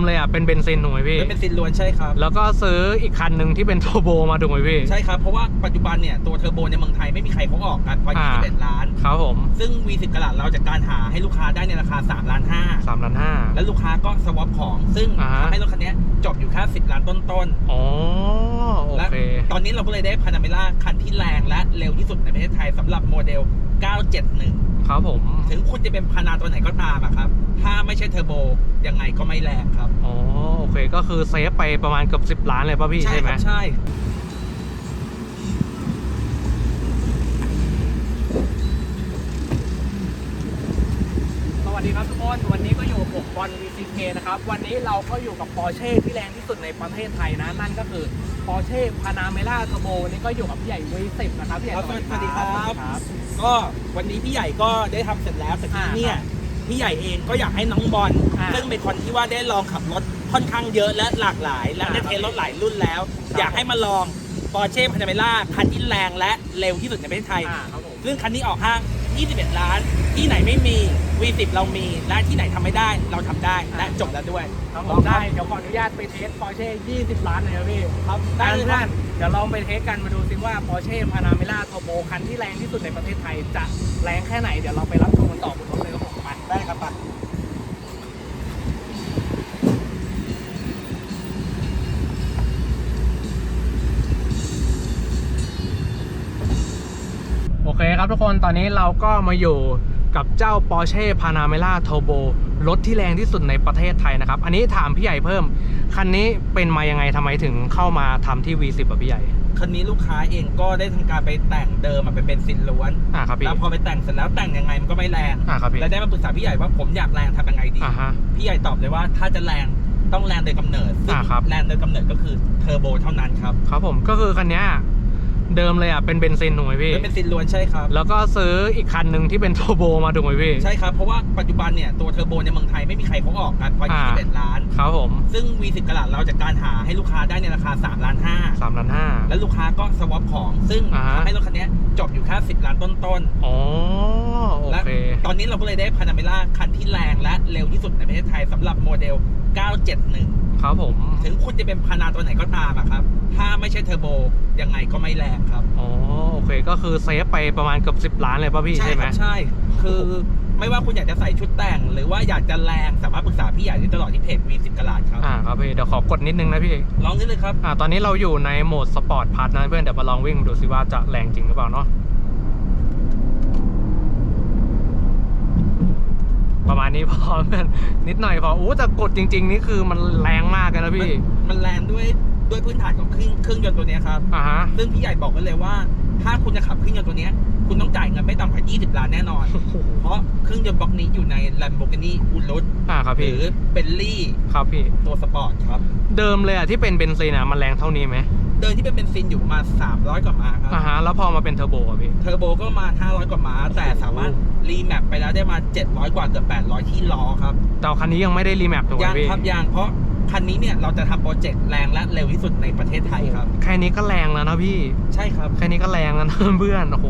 มเลยอะเป็นเบนซินถูกไหมพี่ เป็นเบนซินล้วนใช่ครับ แล้วก็ซื้ออีกคันหนึ่งที่เป็นโทโบมาถูกไหมพี่ ใช่ครับ เพราะว่าปัจจุบันเนี่ยตัวเทอร์โบในเมืองไทยไม่มีใครเขาออกกันเพราะอ่า 21ล้าน ครับผมซึ่ง V10 กระดาษเราจากการหาให้ลูกค้าได้ในราคา3ล้าน5สามล้านห้าแล้วลูกค้าก็สวอปของ ซึ่งอ่าฮะ ทำให้รถคันนี้จบอยู่แค่10 ล้านต้นอ๋อๆโอและเค ตอนนี้เราก็เลยได้พานาเมล่าคันที่แรงและเร็วที่สุดในประเทศไทยสำหรับโมเดล 971 ครับผม ถึงคุณจะเป็นพานาตัวไหนก็ตามอะครับ ถ้าไม่ใช่เทอร์โบยังไงก็ไม่แรงครับ อ๋อ โอเค ก็คือเซฟไปประมาณเกือบสิบล้านเลยป่ะพี่ใช่ไหคมรัใช่ วัสดีครับทุกคน วันนี้ก็อยู่กับผมบอล VCK นะครับ วันนี้เราก็อยู่กับ Porsche ที่แรงที่สุดในประเทศไทยนะ นั่นก็คือ Porsche Panamera Turbo วันนี้ก็อยู่กับพี่ใหญ่ V10 นะครับพี่ใหญ่ครับสวัสสวัสดีดีคครัรับบครับ ก็วันนี้พี่ใหญ่ก็ได้ทำเสร็จแล้วแต่ทีนี้เนี่ยอ่าครับพี่ใหญ่เองก็อยากให้น้องบอลอ่าซึ่งเป็นคนที่ว่าได้ลองขับรถค่อนข้างเยอะและหลากหลาย และอ่าได้เทสรถหลายรุ่นแล้วครับอยากให้มาลอง Porsche Panamera คันที่แรงและเร็วที่สุดในประเทศไทยอ่าครับผมซึ่งคันนี้ออกห้าง 21 ล้าน ที่ไหนไม่มี V10 เรามี และที่ไหนทำไม่ได้ เราทำได้ และจบแล้วด้วยครับผมได้ เดี๋ยวขออนุญาตไปเทส Porsche 20 ล้านเลยนะพี่ครับได้ได้เลยเพื่คอรับนเดี๋ยวลองไปเทสกันมาดูซิว่า Porsche Panamera Turbo คันที่แรงที่สุดในประเทศไทยจะแรงแค่ไหน เดี๋ยวเราไปรับชมกันต่อบนรถเลยครับผมไป ได้ครับปะ เคครับทุกคนตอนนี้เราก็มาอยู่กับเจ้า Porsche Panamera Turbo รถที่แรงที่สุดในประเทศไทยนะครับ อันนี้ถามพี่ใหญ่เพิ่ม คันนี้เป็นมายังไงทำไมถึงเข้ามาทำที่ V10 อะพี่ใหญ่ คันนี้ลูกค้าเองก็ได้ทำการไปแต่งเดิมอะเป็นเบนซินล้วนอ่าครับพี่ แล้วพอไปแต่งเสร็จแล้วแต่งยังไงมันก็ไม่แรง อ่าครับพี่ แล้วได้มาปรึกษาพี่ใหญ่ว่าผมอยากแรงทำยังไงดี อ่าฮะ พี่ใหญ่ตอบเลยว่าถ้าจะแรงต้องแรงโดยกำเนิดซึ่งอ่าครับ แรงโดยกำเนิดก็คือเทอร์โบเท่านั้นครับ ครับผมก็คือคันเนี้ย เดิมเลยอะเป็นเบนซินถูกไหมพี่ เป็นเบนซินล้วนใช่ครับ แล้วก็ซื้ออีกคันหนึ่งที่เป็นโทโบมาถูกไหมพี่ ใช่ครับ เพราะว่าปัจจุบันเนี่ยตัวเทอร์โบในเมืองไทยไม่มีใครเขาออกกันเพราะอ่า21ล้าน ครับผม ซึ่ง V10 กระดาษเราจากการหาให้ลูกค้าได้ในราคา3ล้าน5สามล้านห้าแล้วลูกค้าก็สวอปของ ซึ่งอ่าฮะทำให้รถคันนี้จบอยู่แค่10 ล้านต้นอ๋อโอๆและเคตอนนี้เราก็เลยได้พานาเมล่าคันที่แรงและเร็วที่สุดในประเทศไทยสำหรับโมเดล 971 ครับผมถึงคุณจะเป็นพานาตัวไหนก็ตามอะครับ ถ้าไม่ใช่เทอร์โบ ยังไงก็ไม่แรงครับ อ๋อโอเคก็คือเซฟไปประมาณเกือบสิบล้านเลยป่ะพี่ใช่ใช่คไหมรับใช่ คือไม่ว่าคุณอยากจะใส่ชุดแต่ง หรือว่าอยากจะแรงสามารถปรึกษาพี่ใหญ่ได้ตลอดที่เพจ V10 กระลาดครับ อ่าครับพี่เดี๋ยวขอกดนิดนึงนะพี่ ลองได้เลยครับ อ่าตอนนี้เราอยู่ในโหมดสปอร์ตพาร์ทนะเพื่อนเดี๋ยวมาลองวิ่งดูสิว่าจะแรงจริงหรือเปล่าเนาะประมาณ นี้พอเพื่อนนิดหน่อยพออู้แต่กดจริง ๆ นี่คือมันแรงมากเลยนะพี่ มันแรงด้วยด้วยพื้นฐานของเครื่องเครื่องยนต์ตัวเนี้ยครับอ่าฮะ ซึ่งพี่ใหญ่บอกกันเลยว่า ถ้าคุณจะขับเครื่องยนต์ตัวเนี้ยคุณต้องจ่ายเงินไม่ต่ำกว่า 20 ล้านแน่นอน เพราะเครื่องยนต์บล็อกนี้อยู่ใน Lamborghini Urus อ่าครับหพี่ รือ Bentley ครับพี่ ตัวสปอร์ตครับ เดิมเลยอะที่เป็นเบนซินอะมันแรงเท่านี้ไหม เดินที่เป็นเบนซินอยู่ประมาณ 300 กว่าม้าครับอ่าฮะแล้วพอมาเป็นเทอร์โบอะพี่เทอร์โบก็ประมาณ500 กว่าม้า แต่สามารถรีแมปไปแล้วได้มา 700 กว่าเกือบ800 ที่ล้อครับแต่คันนี้ยังไม่ได้รีแมปถูกไหมยังพี่ ครับยังเพราะ คันนี้เนี่ยเราจะทำโปรเจกต์แรงและเร็วที่สุดในประเทศไทยครับ แค่นี้ก็แรงแล้วนะพี่ ใช่ครับ แค่นี้ก็แรงแล้วนะเพื่อน โอ้โห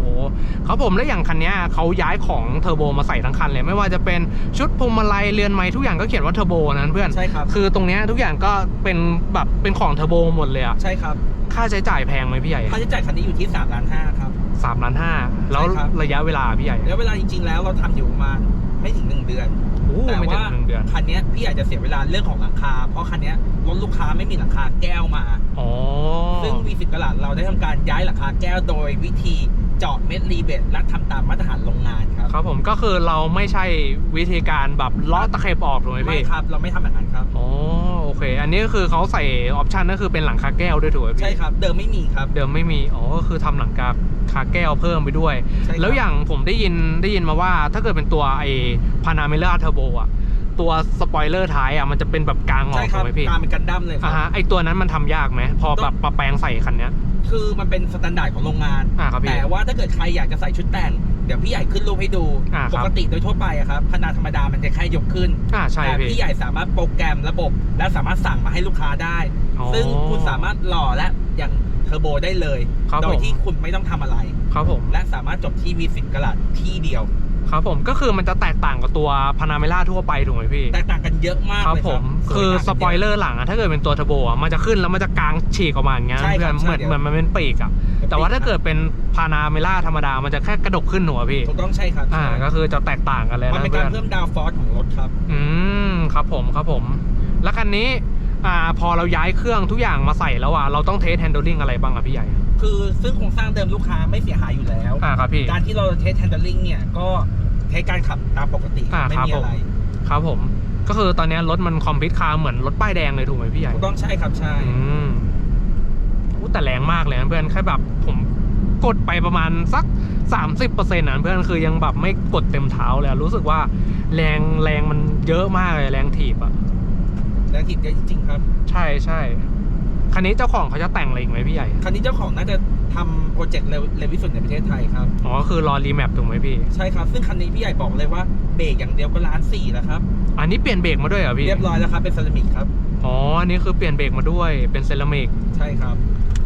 เขาผมแล้วอย่างคันเนี้ยเขาย้ายของเทอร์โบมาใส่ทั้งคันเลย ไม่ว่าจะเป็นชุดพวงมาลัยเรือนไม้ทุกอย่างก็เขียนว่าเทอร์โบนะเพื่อน ใช่ครับ คือตรงเนี้ยทุกอย่างก็เป็นแบบเป็นของเทอร์โบหมดเลยอะใช่ครับ ค่าใช้จ่ายแพงไหมพี่ใหญ่ ค่าใช้จ่ายคันนี้อยู่ที่3ล้าน5ครับสามล้านห้าแล้วใช่ครับระยะเวลาพี่ใหญ่แล้วเวลาจริงๆแล้วเราทำอยู่ประมาณ ไม่ถึง1เดือน โอ้แต่ไม่ถึว่างหนึ่งเดือน คันเนี้ยพี่อาจจะเสียเวลาเรื่องของหลังคา เพราะคันเนี้ยรถลูกค้าไม่มีหลังคาแก้วมา อ๋อซึ่ง V10 กระดาษเราได้ทำการย้ายหลังคาแก้วโดยวิธีเจาะเม็ดรีเบตและทำตามมาตรฐานโรงงานครับครับผมก็คือเราไม่ใช่วิธีการแบบเลาะตะเข็บออกถูกไหมไม่พี่ครับ เราไม่ทำแบบนั้นครับอ๋อโอเค อันนี้ก็คือเขาใส่ออปชันก็คือเป็นหลังคาแก้วด้วยถูกไหมพี่ใช่ครับ เดิมไม่มีครับ เดิมไม่มีอ๋อก็คือทำหลังคาคาแก้วเพิ่มไปด้วยใช่ครับแล้วอย่างผมได้ยินได้ยินมาว่า ถ้าเกิดเป็นตัวไอพานาเมล่าเทอร์โบอะ ตัวสปอยเลอร์ท้ายอะมันจะเป็นแบบกลางออใช่กคถูรับกไหมพี่การเป็นกันดั้มเลยคอ่ารับฮะไอตัวนั้นมันทำยากไหมพอแบบมาแปลงใส่คันเนี้ยคือมันเป็นสแตนดาร์ดของโรงงาน อ่าครับพี่ แต่ว่าถ้าเกิดใครอยากจะใส่ชุดแต่ง เดี๋ยวพี่ใหญ่ขึ้นรูปให้ดู อ่าครับปกติโดยทั่วไปอะครับขนาดธรรมดามันจะแค่ยกขึ้น อ่าใช่แต่พี่พี่ใหญ่สามารถโปรแกรมระบบ และสามารถสั่งมาให้ลูกค้าได้ อ๋อซึ่งคุณสามารถหล่อและอย่างเทอร์โบได้เลย ครับโดยผมที่คุณไม่ต้องทำอะไร ครับผมและสามารถจบที่ V10 กระดาษที่เดียว ครับผมก็คือมันจะแตกต่างกับตัวพานาเมล่าทั่วไปถูกไหมพี่ แตกต่างกันเยอะมากครับเลยผมสวยคือต่างสกันปอยเลอเยะร์หลังอะถ้าเกิดเป็นตัวเทอร์โบอะมันจะขึ้นแล้วมันจะกางฉีกออกมาอย่างเงี้ยใช่คเพื่รัอนบเหมือนใช่เหมือนมันเป็นปีกอะเป็นปีกแต่ว่าถ้าครับเกิดเป็นพานาเมล่าธรรมดามันจะแค่กระดกขึ้นหัวพี่ถูกต้องใช่ครับอ่าใช่ก็คือจะแตกต่างกันเลยมันนะเป็นเพื่การอนเพิ่มดาวฟอร์สของรถครับ อืมครับผมครับผม แล้วคันนี้อ่าพอเราย้ายเครื่องทุกอย่างมาใส่แล้วอะเราต้องเทสแฮนด์ลิงอะไรบ้างอะพี่ใหญ่ คือซึ่งโครงสร้างเดิมลูกค้าไม่เสียหายอยู่แล้ว อ่าครับพี่ การที่เราเทสแฮนด์ลิงเนี่ยก็เทสการขับตามปกติอ่าไม่ครับมีอะไร ครับผม ก็คือตอนนี้รถมันคอมพิวคาร์เหมือนรถป้ายแดงเลยถูกไหมพี่ใหญ่ถูกต้องใช่ครับใช่อืมอู้แต่แรงมากเลยนะเพื่อนแค่แบบผมกดไปประมาณสัก 30%นะเพื่อนคือยังแบบไม่กดเต็มเท้าเลยอะรู้สึกว่าแรงแรงมันเยอะมากเลยแรงถีบอะแรงถีบเยอะจริงๆครับ ใช่ใช่ คันนี้เจ้าของเขาจะแต่งอะไรอีกไหมพี่ใหญ่ คันนี้เจ้าของน่าจะทำโปรเจกต์เร็วเร็วที่สุดในประเทศไทยครับ อ๋อ คือรอรีแมปถูกไหมพี่ ใช่ครับ ซึ่งคันนี้พี่ใหญ่บอกเลยว่าเบรกอย่างเดียวก็ล้านสี่แล้วครับ อันนี้เปลี่ยนเบรกมาด้วยเหรอพี่ เรียบร้อยแล้วครับ เป็นเซรามิกครับ อ๋อ อันนี้คือเปลี่ยนเบรกมาด้วย เป็นเซรามิก ใช่ครับ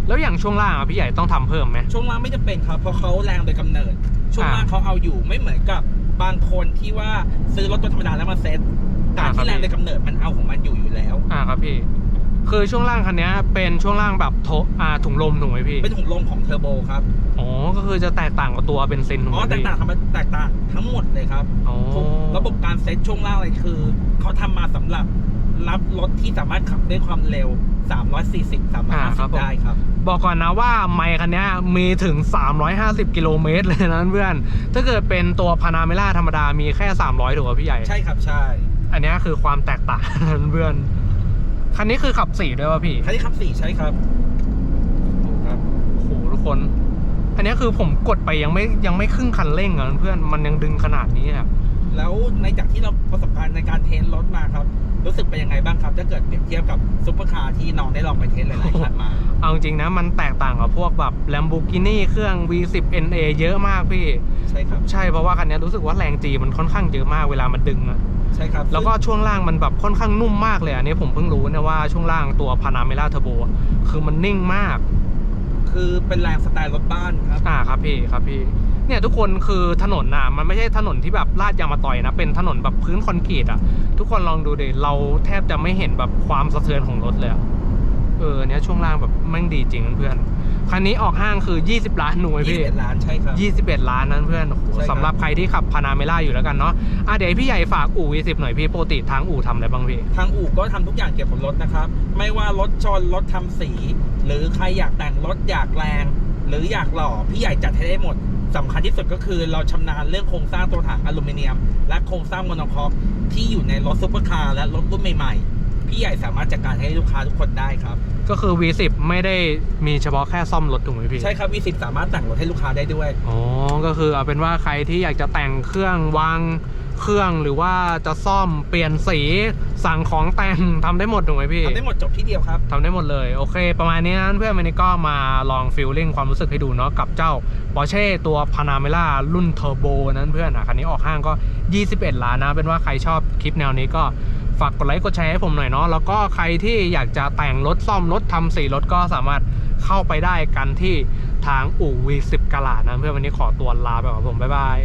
แล้วอย่างช่วงล่างอะพี่ใหญ่ต้องทำเพิ่มไหม ช่วงล่างไม่จำเป็นครับ เพราะเขาแรงโดยกำเนิด ช่วงอ่าล่างเขาเอาอยู่ไม่เหมือนกับบางคนที่ว่าซื้อรถตัวธรรมดาแล้วมาเซ็ตการอ่าครับที่แรงโดยกำเนิดมันเอาของมันอยู่อยู่แล้ว อ่าครับพี่ คือช่วงล่างคันนี้เป็นช่วงล่างแบบโทอ่าถุงลมถูกไหมพี่ เป็นถุงลมของเทอร์โบครับ อ๋อ ก็คือจะแตกต่างกับตัวเบนซินถูกอ๋ไหอมแตกพี่ต่างครับแตกต่างทั้งหมดเลยครับอ๋อทุกระบบการเซ็ตช่วงล่างอะไรคือ เขาทำมาสำหรับรับรถที่สามารถขับด้วยความเร็ว 340 350 ได้ครับ บอกก่อนนะว่าไมค์คันนี้มีถึง 350 กิโลเมตรเลยนะเพื่อน ถ้าเกิดเป็นตัวพานาเมล่าธรรมดามีแค่ 300 ถูกไหมพี่ใหญ่ ใช่ครับ ใช่ อันนี้คือความแตกต่างเพื่อน คันนี้คือขับสี่ด้วยป่ะพี่ คันนี้ขับสี่ใช่ครับถูกครับโอ้โหทุกคน อันนี้คือผมกดไปยังไม่ยังไม่ครึ่งคันเร่งอะเพื่อนมันยังดึงขนาดนี้อะแล้วในจากที่เราประสบการณ์ในการเทสรถมาครับ รู้สึกเป็นยังไงบ้างครับ ถ้าเกิดเปรียบเทียบกับซุปเปอร์คาร์ที่น้องได้ลองไปเทสหลายๆคันมา เอาจริงๆนะ มันแตกต่างกับพวกแบบ Lamborghini เครื่อง V10 NA เยอะมากพี่ ใช่ครับ ใช่เพราะว่าคันนี้รู้สึกว่าแรงจีมันค่อนข้างเยอะมากเวลามันดึงอะใช่ครับแล้วก็ช่วงล่างมันแบบค่อนข้างนุ่มมากเลยอันนี้ผมเพิ่งรู้นะว่าช่วงล่างตัวพานาเมล่าเทอร์โบคือมันนิ่งมาก คือเป็นแรงสไตล์รถบ้านครับอ่าครับพี่ครับพี่ เนี่ยทุกคนคือถนนน่ะมันไม่ใช่ถนนที่แบบลาดยางมาต่อยนะ เป็นถนนแบบพื้นคอนกรีตอะ ทุกคนลองดูดิเราแทบจะไม่เห็นแบบความสะเทือนของรถเลยอะเออเนี่ยช่วงล่างแบบแม่งดีจริงเพื่อนคันนี้ออกห้างคือ 20 ล้านหน่วยพี่21ล้านใช่ครับ 21 ล้านนั้นเพื่อนโอ้โหใช่ครับสำหรับใครที่ขับพานาเมล่าอยู่แล้วกันเนาะอะเดี๋ยวให้พี่ใหญ่ฝากอู่ V10 หน่อยพี่ปกติทางอู่ทำอะไรบ้างพี่ ทางอู่ก็ทำทุกอย่างเกี่ยวกับรถนะครับ ไม่ว่ารถชนรถทำสี หรือใครอยากแต่งรถอยากแรง หรืออยากหล่อพี่ใหญ่จัดให้ได้หมด สำคัญที่สุดก็คือเราชำนาญเรื่องโครงสร้างตัวถังอลูมิเนียม และโครงสร้างโมโนคอกที่อยู่ในรถซุปเปอร์คาร์และรถรุ่นใหม่ๆ พี่ใหญ่สามารถจัดการให้ลูกค้าทุกคนได้ครับ ก็คือ V10 ไม่ได้มีเฉพาะแค่ซ่อมรถถูกไหมพี่ใช่ครับ V10 สามารถแต่งรถให้ลูกค้าได้ด้วย อ๋อก็คือเอาเป็นว่าใครที่อยากจะแต่งเครื่องวาง เครื่องหรือว่าจะซ่อมเปลี่ยนสีสั่งของแต่งทำได้หมดถูกไหมพี่ทำได้หมดจบที่เดียวครับ ทำได้หมดเลย โอเค ประมาณนี้นะเพื่อนวันนี้ก็มาลองฟิลลิ่งความรู้สึกให้ดูเนาะกับเจ้า Porsche ตัว Panamera รุ่นเทอร์โบนั้นเพื่อนอะคันนี้ออกห้างก็ 21 ล้านนะ เป็นว่าใครชอบคลิปแนวนี้ก็ฝากกดไลค์กดแชร์ให้ผมหน่อยเนาะแล้วก็ใครที่อยากจะแต่งรถซ่อมรถทำสีรถก็สามารถเข้าไปได้กันที่ทางอู่ V10 กะลาดนะเพื่อนวันนี้ขอตัวลาไปก่อนผมบ๊ายบาย